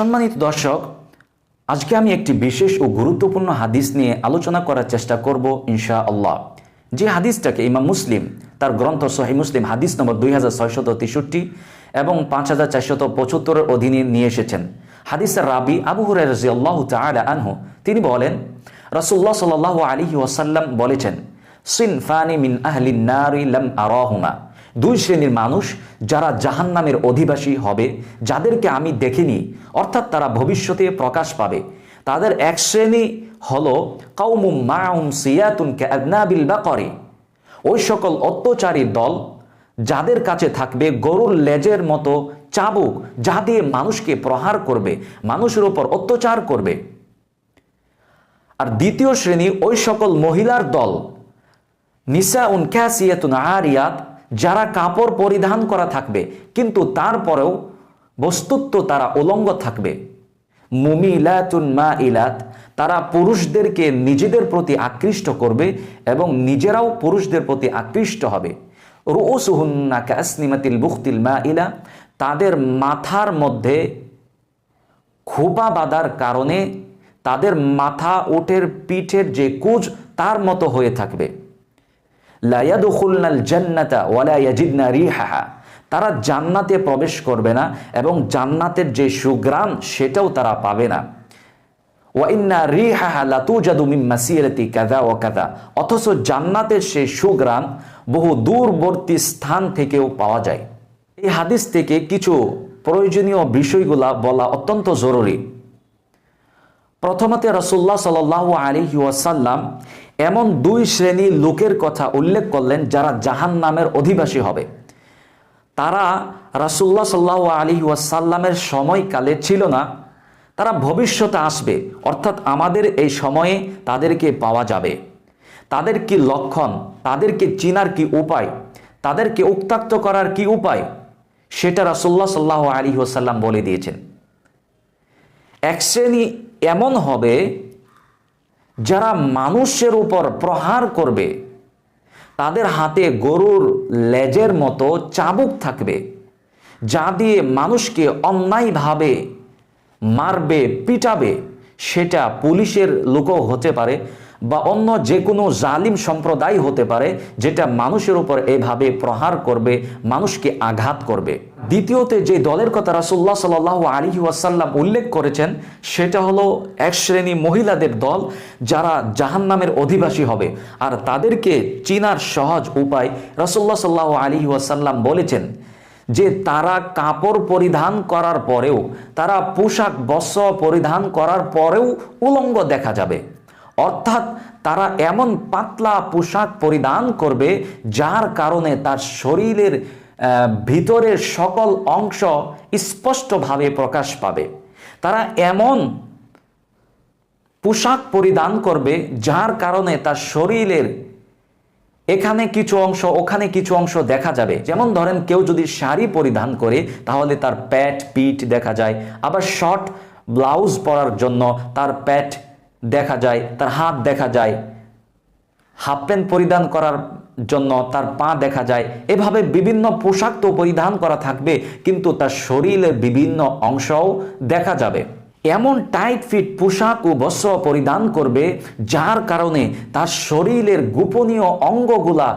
সম্মানিত দর্শক, আজকে আমি একটি বিশেষ ও গুরুত্বপূর্ণ হাদিস নিয়ে আলোচনা করার চেষ্টা করব ইনশা আল্লাহ যে হাদিসটাকে ইমাম মুসলিম, তার গ্রন্থ সহি মুসলিম হাদিস নম্বর দুই হাজার ছয়শত তেষট্টি এবং পাঁচ হাজার চারশত পঁচাত্তরের অধীনে নিয়ে এসেছেন। হাদিসের রাবি আবু হুরাই রাজিয়াল্লাহ তাআলা আনহু, তিনি বলেন, রাসূলুল্লাহ সাল্লাল্লাহু আলী ওয়াসাল্লাম বলেছেন, সিনফানি মিন আহলিন নারি লাম আরাহুমা। দুই শ্রেণির মানুষ যারা জাহান্নামের অধিবাসী হবে, যাদেরকে আমি দেখিনি, অর্থাৎ তারা ভবিষ্যতে প্রকাশ পাবে। তাদের এক শ্রেণি হল কৌমুম মাউম সিয়াতুন কাদনাবিল বাকরি। ওই সকল অত্যাচারী দল যাদের কাছে থাকবে গরুর লেজের মতো চাবুক, যা দিয়ে মানুষকে প্রহার করবে, মানুষের উপর অত্যাচার করবে। আর দ্বিতীয় শ্রেণি ওই সকল মহিলার দল। নিসা উন ক্যাসিয়াতুন আরিয়াত যারা কাপড় পরিধান করা থাকবে, কিন্তু তারপরেও বস্তুত্ব তারা উলঙ্গ থাকবে। মুমিলাতুন মা ইলাত তারা পুরুষদেরকে নিজেদের প্রতি আকৃষ্ট করবে এবং নিজেরাও পুরুষদের প্রতি আকৃষ্ট হবে। রুসুহুন্না কাসনিমাতিল বুখতিল মা ইলা তাদের মাথার মধ্যে খোপা বাঁধার কারণে তাদের মাথা, ওটের পিঠের যে কুজ, তার মতো হয়ে থাকবে। লায়াদুখুলনাল জান্নাতা ওয়ালা তারা জান্নাতে প্রবেশ করবে না এবং জান্নাতের যে সুগ্রাম সেটাও তারা পাবে না। ওয়াইন্না রিহাহা লাতুজাদু মিন মাসিরাতি কাযা ওয়া অথচ জান্নাতের সেই সুগ্রাম বহু দূরবর্তী স্থান থেকেও পাওয়া যায়। এই হাদিস থেকে কিছু প্রয়োজনীয় বিষয়গুলা বলা অত্যন্ত জরুরি। প্রথমতে রসুল্লাহ সাল আলী ওয়াসাল্লাম এমন দুই শ্রেণির লোকের কথা উল্লেখ করলেন যারা জাহান নামের অধিবাসী হবে। তারা রাসুল্লাহ সাল্লাহ আলী ওয়াসাল্লামের সময়কালে ছিল না, তারা ভবিষ্যতে আসবে, অর্থাৎ আমাদের এই সময়ে তাদেরকে পাওয়া যাবে। তাদের কি লক্ষণ তাদেরকে চিনার কি উপায় তাদেরকে উত্তাক্ত করার কি উপায়, সেটা রাসুল্লাহ সাল্লাহ আলী ওসাল্লাম বলে দিয়েছেন। এক শ্রেণি এমন হবে যারা মানুষের উপর প্রহার করবে, তাদের হাতে গরুর লেজের মতো চাবুক থাকবে, যা দিয়ে মানুষকে অন্যায়ভাবে মারবে, পিটাবে, সেটা পুলিশের লোকও হতে পারে। বা অন্য যে কোনো জালিম সম্প্রদায় হতে পারে, যেটা মানুষের উপর এভাবে প্রহার করবে, মানুষকে আঘাত করবে। দ্বিতীয়তে, যে দলের কথা রাসুল্লাহ সাল আলী ওয়াসাল্লাম উল্লেখ করেছেন, সেটা হলো এক শ্রেণি মহিলাদের দল যারা জাহান নামের অধিবাসী হবে। আর তাদেরকে চিনার সহজ উপায় রাসুল্লাহ সাল্লাহ আলী ওয়াসাল্লাম বলেছেন যে, তারা কাপড় পরিধান করার পরেও, তারা পোশাক, বস্ত্র পরিধান করার পরেও উলঙ্গ দেখা যাবে। অর্থাৎ তারা এমন পাতলা পোশাক পরিধান করবে যার কারণে তার শরীরের ভিতরের সকল অংশ স্পষ্টভাবে প্রকাশ পাবে। তারা এমন পোশাক পরিধান করবে যার কারণে তার শরীরের এখানে কিছু অংশ, ওখানে কিছু অংশ দেখা যাবে। যেমন ধরেন কেউ যদি শাড়ি পরিধান করে, তাহলে তার প্যাট, পিঠ দেখা যায়। আবার শর্ট, ব্লাউজ পরার জন্য তার প্যাট দেখা যায়, তার হাত দেখা যায়। হাফ প্যান্ট পরিধান করার জন্য তার পা দেখা যায়। এভাবে বিভিন্ন পোশাক তো পরিধান করা থাকবে, কিন্তু তার শরীরের বিভিন্ন অংশও দেখা যাবে। এমন টাইট ফিট পোশাক ও বস্ত্র পরিধান করবে, যার কারণে তার শরীরের গোপনীয় অঙ্গগুলা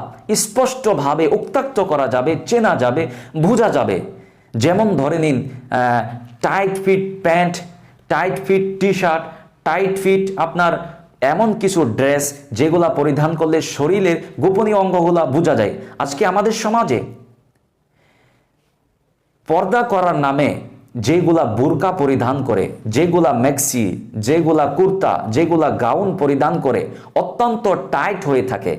স্পষ্টভাবে উত্তাক্ত করা যাবে, চেনা যাবে, বোঝা যাবে। যেমন ধরে নিন tight fit pant tight fit T shirt tight fit আপনার এমন কিছু ড্রেস যেগুলা পরিধান করলে শরীরের গোপনীয় অঙ্গগুলা বোঝা যায়। আজকে আমাদের সমাজে পর্দা করার নামে যেগুলা বুরকা পরিধান করে, যেগুলা ম্যাক্সি যেগুলা কুর্তা, যেগুলা গাউন পরিধান করে অত্যন্ত টাইট হয়ে থাকে,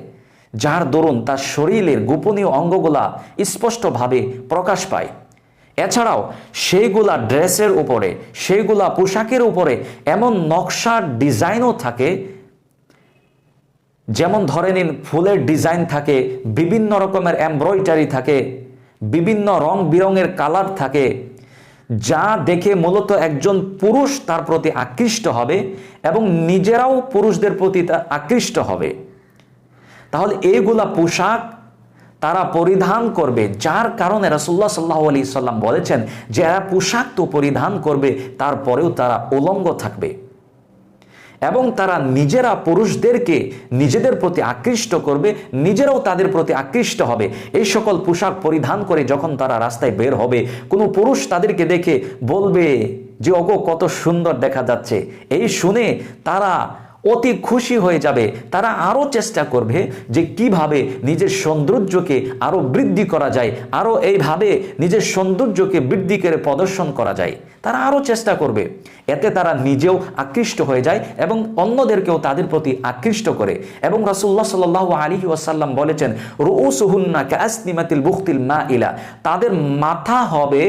যার দরুন তার শরীরের গোপনীয় অঙ্গগুলা স্পষ্টভাবে প্রকাশ পায়। এছাড়াও সেইগুলা ড্রেসের উপরে, সেইগুলা পোশাকের উপরে এমন নকশার ডিজাইনও থাকে। যেমন ধরে নিন, ফুলের ডিজাইন থাকে, বিভিন্ন রকমের এমব্রয়ডারি থাকে, বিভিন্ন রং বিরঙের কালার থাকে। যা দেখে মূলত একজন পুরুষ তার প্রতি আকৃষ্ট হবে এবং নিজেরাও পুরুষদের প্রতি আকৃষ্ট হবে। তাহলে এইগুলা পোশাক তারা পরিধান করবে। যার কারণে রাসুল্লাহ সাল্লাহ আলি সাল্লাম বলেছেন যে এরা পোশাক তো পরিধান করবে, তারপরেও তারা উলঙ্গ থাকবে। এবং তারা নিজেরা পুরুষদেরকে নিজেদের প্রতি আকৃষ্ট করবে, নিজেরাও তাদের প্রতি আকৃষ্ট হবে। এই সকল পোশাক পরিধান করে যখন তারা রাস্তায় বের হবে, কোনো পুরুষ তাদেরকে দেখে বলবে যে, ওগো, কত সুন্দর দেখা যাচ্ছে। এই শুনে তারা অতি খুশি হয়ে যাবে। তারা আরও চেষ্টা করবে যে কীভাবে নিজের সৌন্দর্যকে আরও বৃদ্ধি করা যায়, আরও এইভাবে নিজের সৌন্দর্যকে বৃদ্ধি করে প্রদর্শন করা যায়। তারা আরও চেষ্টা করবে। এতে তারা নিজেও আকৃষ্ট হয়ে যায় এবং অন্যদেরকেও তাদের প্রতি আকৃষ্ট করে। এবং রাসুল্লাহ সাল আলী ওয়াসাল্লাম বলেছেন রুসুহুন্না ক্যাসনিমাতিল বুখতিল মা ইলা তাদের মাথা হবে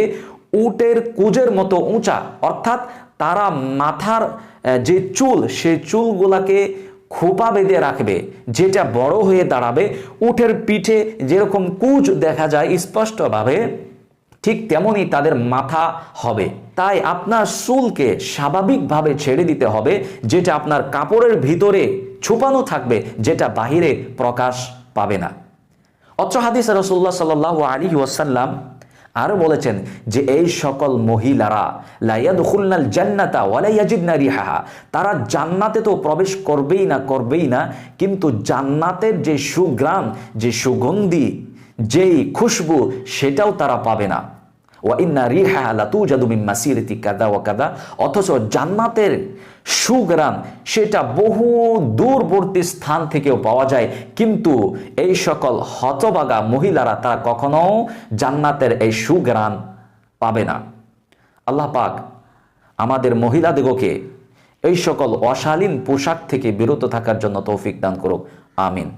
উটের কুজের মতো উঁচা। অর্থাৎ তারা মাথার যে চুল সেই চুলগুলাকে খোপা বেঁধে রাখবে, যেটা বড় হয়ে দাঁড়াবে উঠের পিঠে যেরকম কুচ দেখা যায় স্পষ্টভাবে, ঠিক তেমনই তাদের মাথা হবে। তাই আপনার চুলকে স্বাভাবিকভাবে ছেড়ে দিতে হবে, যেটা আপনার কাপড়ের ভিতরে ছুপানো থাকবে, যেটা বাহিরে প্রকাশ পাবে না। অত্র হাদিস রসুল্লাহ সাল্লাহ আলী ওয়াসাল্লাম আরও বলেছেন যে এই সকল মহিলারা লাইয়াদ খুলনাল জান্নাতা নারী হাহা তারা জান্নাতে তো প্রবেশ করবেই না করবেই না, কিন্তু জান্নাতের যে সুগ্রাম যে সুগন্ধি, যেই খুশবু, সেটাও তারা পাবে না। ওয়াইন্না রিহা লাতু জাদুমিন মাসিরতি কাদা ও কাদা অথচ জান্নাতের সুগ্রাম সেটা বহু দূরবর্তী স্থান থেকেও পাওয়া যায়। কিন্তু এই সকল হতবাগা মহিলারা তারা কখনো জান্নাতের এই সুগ্রাম পাবে না। আল্লাহ পাক আমাদের মহিলাদিগকে এই সকল অশালীন পোশাক থেকে বিরত থাকার জন্য তৌফিক দান করুক। আমিন।